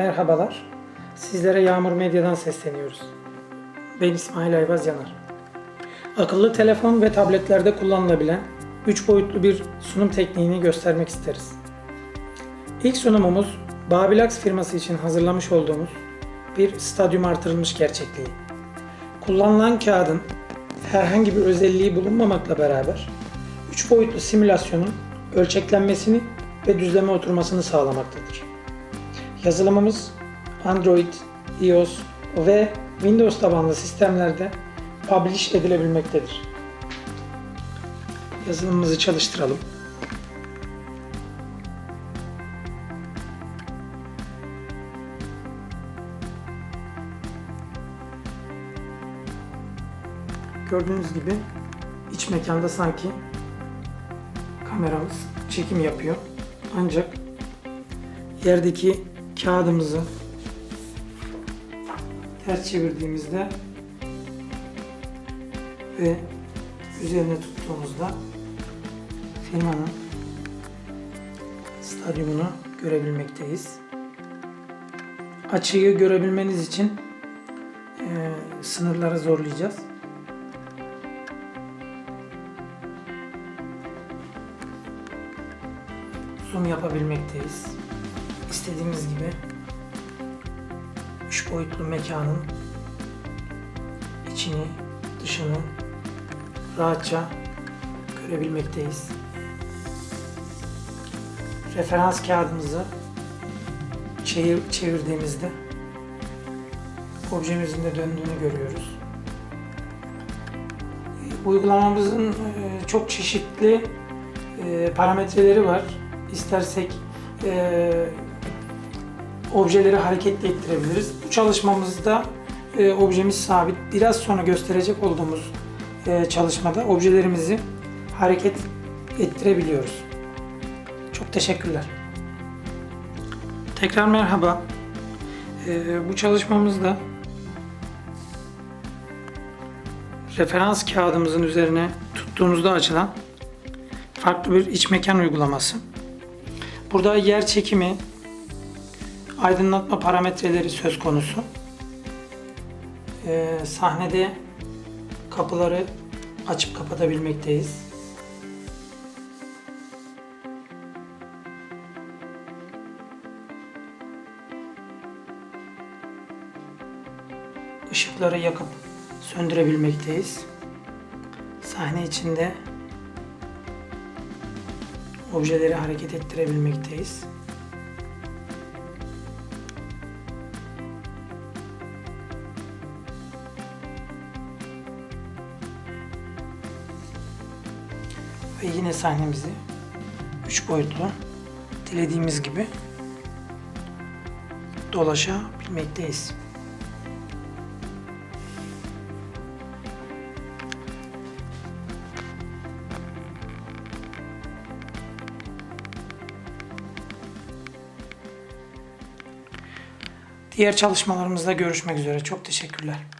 merhabalar. Sizlere Yağmur Medya'dan sesleniyoruz. Ben İsmail Ayvaz Yanar. Akıllı telefon ve tabletlerde kullanılabilen 3 boyutlu bir sunum tekniğini göstermek isteriz. İlk sunumumuz Babilax firması için hazırlamış olduğumuz bir stadyum artırılmış gerçekliği. Kullanılan kağıdın herhangi bir özelliği bulunmamakla beraber 3 boyutlu simülasyonun ölçeklenmesini ve düzleme oturmasını sağlamaktadır. Yazılımımız Android, iOS ve Windows tabanlı sistemlerde publish edilebilmektedir. Yazılımımızı çalıştıralım. Gördüğünüz gibi iç mekanda sanki kameramız çekim yapıyor. Ancak yerdeki kağıdımızı ters çevirdiğimizde ve üzerine tuttuğumuzda firmanın stadyumunu görebilmekteyiz. Açıyı görebilmeniz için eee, sınırları zorlayacağız. zoom yapabilmekteyiz. İstediğimiz gibi üç boyutlu mekanın içini, dışını rahatça görebilmekteyiz. Referans kağıdımızı çevir, çevirdiğimizde objemizin de döndüğünü görüyoruz. Uygulamamızın e, çok çeşitli e, parametreleri var. İstersek e, objeleri hareketli ettirebiliriz. Bu çalışmamızda e, objemiz sabit. Biraz sonra gösterecek olduğumuz e, çalışmada objelerimizi hareket ettirebiliyoruz. Çok teşekkürler. Tekrar merhaba. E, bu çalışmamızda referans kağıdımızın üzerine tuttuğumuzda açılan farklı bir iç mekan uygulaması. Burada yer çekimi, aydınlatma parametreleri söz konusu. Ee, sahnede kapıları açıp kapatabilmekteyiz. Işıkları yakıp söndürebilmekteyiz. Sahne içinde objeleri hareket ettirebilmekteyiz. Ve yine sahnemizi üç boyutlu dilediğimiz gibi dolaşabilmekteyiz. Diğer çalışmalarımızda görüşmek üzere. Çok teşekkürler.